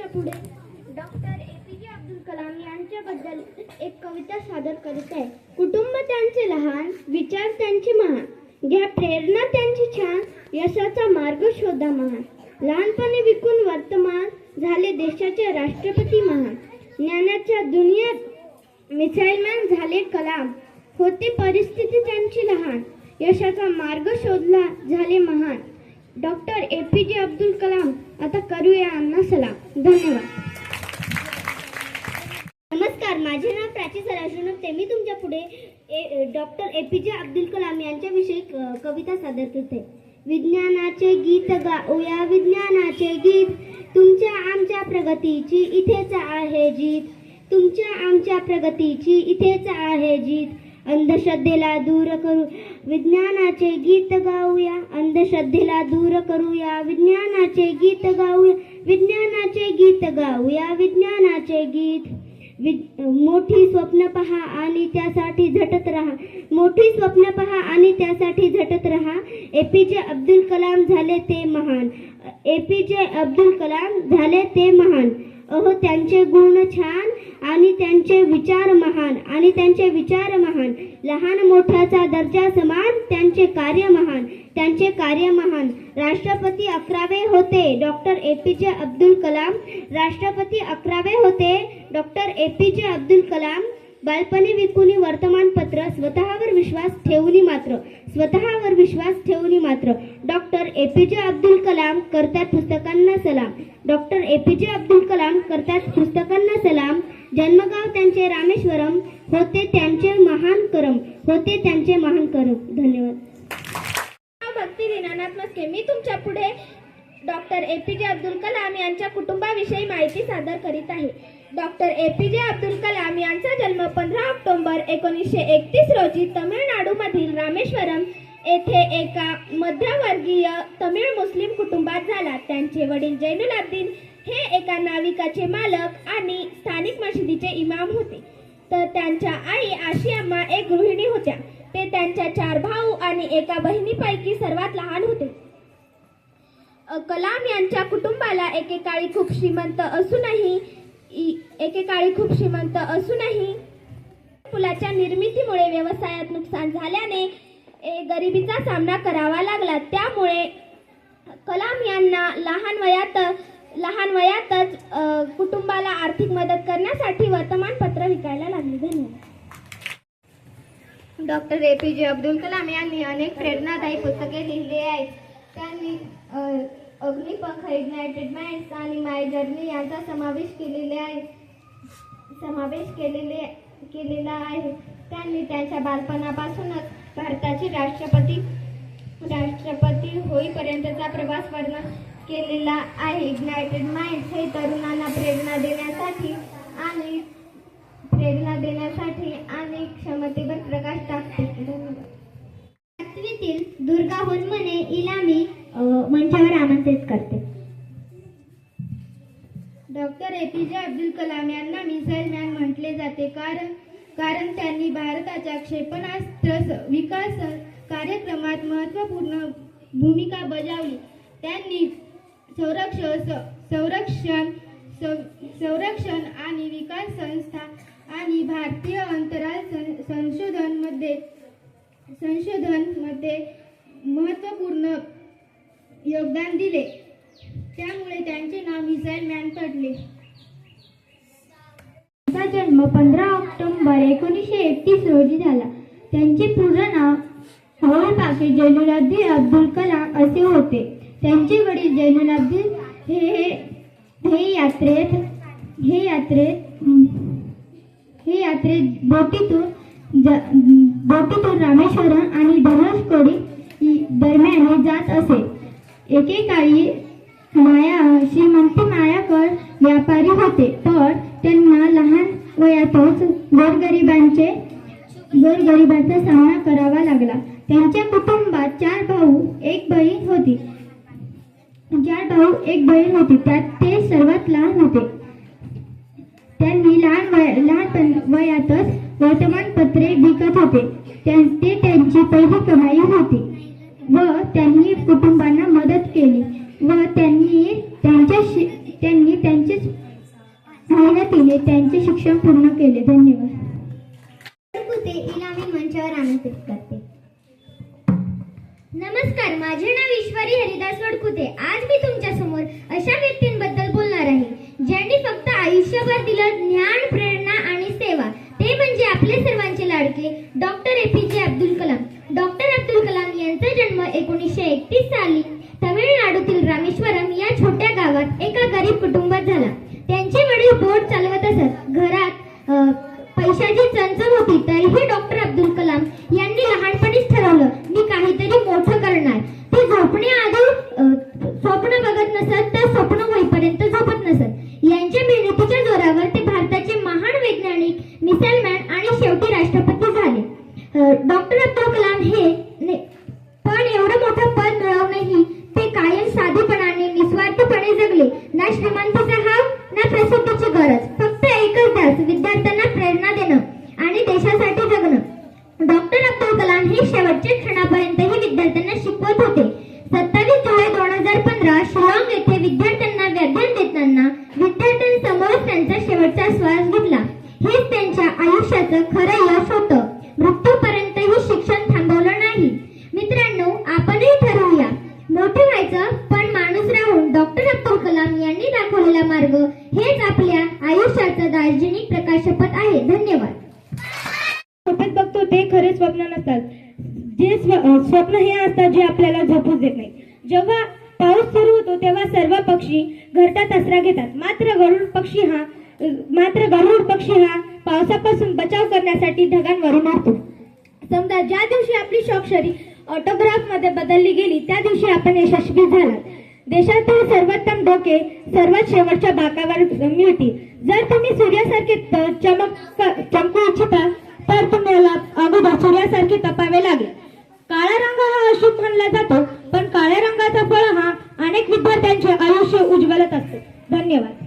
तुमच्यापुढे. Doctor A P J Abdul Kalam यांच्याबद्दल एक कविता सादर करीत आहे. कुटुंब त्यांचे लहान विचार त्यांचे महान. घ्या प्रेरणा त्यांची छान यशाचा मार्ग शोधा महान. लहानपणी विकून वर्तमान झाले देशाचे राष्ट्रपती महान. ज्ञानाच्या दुनियेत मिसाईलमॅन झाले कलाम. होते परिस्थिती त्यांची लहान. यशाचा मार्ग शोधला झाले महान. Doctor A P J Abdul Kalam आता करूया अण्णा सलाम. धन्यवाद. नमस्कार माझे नाव प्राची सराशनते मी तुमच्यापुढे doctor A P J Abdul Kalam यांच्याविषयी क- कविता सादर करते. विज्ञानाचे गीत गाऊया विज्ञानाचे गीत. तुमच्या आमच्या प्रगतीची इथेच आहे जीत. तुमच्या आमच्या प्रगतीची इथेच आहे जीत. अंधश्रद्धेला दूर करू विज्ञानाचे गीत गाऊया. अंधश्रद्धेला दूर करूया विज्ञानाचे गीत गाऊया. विज्ञानाचे गीत गाऊया विज्ञानाचे गीत वि- मोठी स्वप्न पहा आणि त्यासाठी झटत राहा. मोठी स्वप्न पहा आणि त्यासाठी झटत राहा. ए पी जे अब्दुल कलाम झाले ते महान. ए पी जे अब्दुल कलाम झाले ते महान. अहो त्यांचे गुण छान आणि त्यांचे विचार महान आणि त्यांचे विचार महान. लहान मोठ्याचा दर्जा समान त्यांचे कार्य महान त्यांचे कार्य महान. राष्ट्रपती अकरावे होते doctor A P J Abdul Kalam. राष्ट्रपती अकरावे होते doctor A P J Abdul Kalam. बालपणी विकुनी वर्तमानपत्र स्वतःवर विश्वास ठेवली मात्र स्वतःवर विश्वास ठेवली मात्र. Doctor A P J Abdul Kalam करतात पुस्तकांना सलाम. Doctor A P J Abdul Kalam करतात पुस्तकांना सलाम. जन्मगाव त्यांचे रामेश्वरम होते त्यांचे महान करम होते त्यांचे महान करम. धन्यवाद. भक्ती दिनानाथ मस्के मी तुमच्यापुढे doctor A P J Abdul Kalam यांच्या कुटुंबाविषयी माहिती सादर करीत आहे. Doctor A P J Abdul Kalam यांचा जन्म पंधरा ऑक्टोंबर एकोणीसशे एकतीस रोजी तमिळनाडूमधील रामेश्वरम येथे एका मध्यमवर्गीय तमिळ मुस्लिम कुटुंबात झाला. त्यांचे वडील जैनुलाब्दीन हे एका नाविकाचे मालक आणि स्थानिक मशिदीचे इमाम होते. तर त्यांच्या आई आशियाम्मा एक गृहिणी होत्या. ते त्यांच्या चार भाऊ आणि एका बहिणीपैकी सर्वात लहान होते. कलाम यांच्या कुटुंबाला एकेकाळी खूप श्रीमंत असूनही एकेकाळी खूप श्रीमंत असूनही पुलाच्या निर्मितीमुळे व्यवसायात नुकसान झाल्याने गरिबीचा सामना करावा लागला. त्यामुळे कलाम यांना लहान वयात लहान वयातच कुटुंबाला आर्थिक मदत करण्यासाठी वर्तमानपत्र विकायला लागले. धन्यवाद. Doctor A P J Abdul Kalam यांनी अनेक प्रेरणादायी पुस्तके लिहिली आहेत. त्यांनी अग्निपंख इग्नायटेड माइंड्स आणि माय जर्नी यांचा समावेश केलेले आहे. समावेश केलेले केलेला आहे. त्यांनी त्यांच्या बालपणापासूनच भारताचे राष्ट्रपती राष्ट्रपती होईपर्यंतचा प्रवास वर्णन केलेला आहे. युनायटेड माइंड हे तरुणांना प्रेरणा देण्यासाठी आणि प्रेरणा देण्यासाठी आणि क्षमतेवर प्रकाश टाकते. धन्यवाद सातवीतील दुर्गा होनमने हिला मी मंचावर आमंत्रित करते. Doctor A. P. J. Abdul Kalam यांना मिसाईल मॅन म्हटले जाते. कारण कारण त्यांनी भारताच्या क्षेपणास्त्र विकास कार्यक्रमात महत्त्वपूर्ण भूमिका बजावली. त्यांनी संरक्षण स- संरक्षण सं- संरक्षण आणि विकास संस्था आणि भारतीय अंतराळ सं- संशोधनमध्ये संशोधनमध्ये महत्त्वपूर्ण योगदान दिले. त्यामुळे त्यांचे नाव मिसाईल मॅन पडले. त्यांचा जन्म पंधरा ऑक्टोबर एकोणीसशे एकतीस रोजी झाला. त्यांचे पूर्ण नाव हवाई पाके जैनुलाब्दीन अब्दुल कलाम असे होते. त्यांचे वडील जैनुलाब्दीन हे हे- हे यात्रेत हे यात्रेत हे यात्रेत बोटीतून बोटीतून रामेश्वरम आणि धनुषकोडी दरम्यान हे जात असे. एकेकाळी माया श्रीमंती मायाकर व्यापारी होते तर त्यांना लहान वयातच गोरगरिबांचे गोरगरिबांचा सामना करावा लागला. त्यांच्या कुटुंबात चार भाऊ एक बहीण होती. ज्या ठाऊ एक बैल होती. त्यात ते सर्वात लहान होते. त्यांनी लहान वय लहान वयातच वर्तमानपत्रे विकत होते. ते त्यांची पहिली कमाई होती. व त्यांनी कुटुंबांना मदत केली. व त्यांनी त्यांच्या त्यांनी त्यांचीच मेहनतीने त्यांचे शिक्षण पूर्ण केले. धन्यवाद. इनामी मंचावर आनंदित करते. नमस्कार माझे नाव ईश्वरी हरिदास वडकुते. आज मी तुमच्यासमोर अशा व्यक्तींबद्दल बोलणार आहे ज्यांनी फक्त आयुष्यभर दिलं ज्ञान प्रेरणा आणि सेवा. ते म्हणजे आपले सर्वांचे लाडके doctor A P J Abdul Kalam. Doctor Abdul Kalam यांचा जन्म एकोणीसशे एकतीस साली मार्ग. हेच आपल्या आयुष्याचं दार्जिनिक प्रकाशपथ आहे. धन्यवाद. स्वप्न बघतो ते खरे स्वप्न नसतात. जे स्व स्वप्न हे असतात जे आपल्याला झोपूच देत नाही. जेव्हा पाऊस सुरू होतो तेव्हा सर्व पक्षी घरटात आसरा घेतात. मात्र गरुड पक्षी हा मात्र गरुड पक्षी हा पावसापासून बचाव करण्यासाठी ढगांवरून उडतो समजा ज्या दिवशी आपली शॉक्षरी ऑटोग्राफमध्ये बदलली गेली त्या दिवशी आपण यशस्वी झालात. देशातील सर्वोत्तम डोके सर्वात शेवटच्या बाकावर मिळतील जर तुम्ही सूर्यासारखे चमक चमकू इच्छिता तर तुम्हाला अगोदर सूर्यासारखे तपावे लागेल. काळा रंग हा अशुभ मानला जातो पण काळ्या रंगाचा फळ हा अनेक विद्यार्थ्यांचे आयुष्य उज्ज्वलत असतो. धन्यवाद.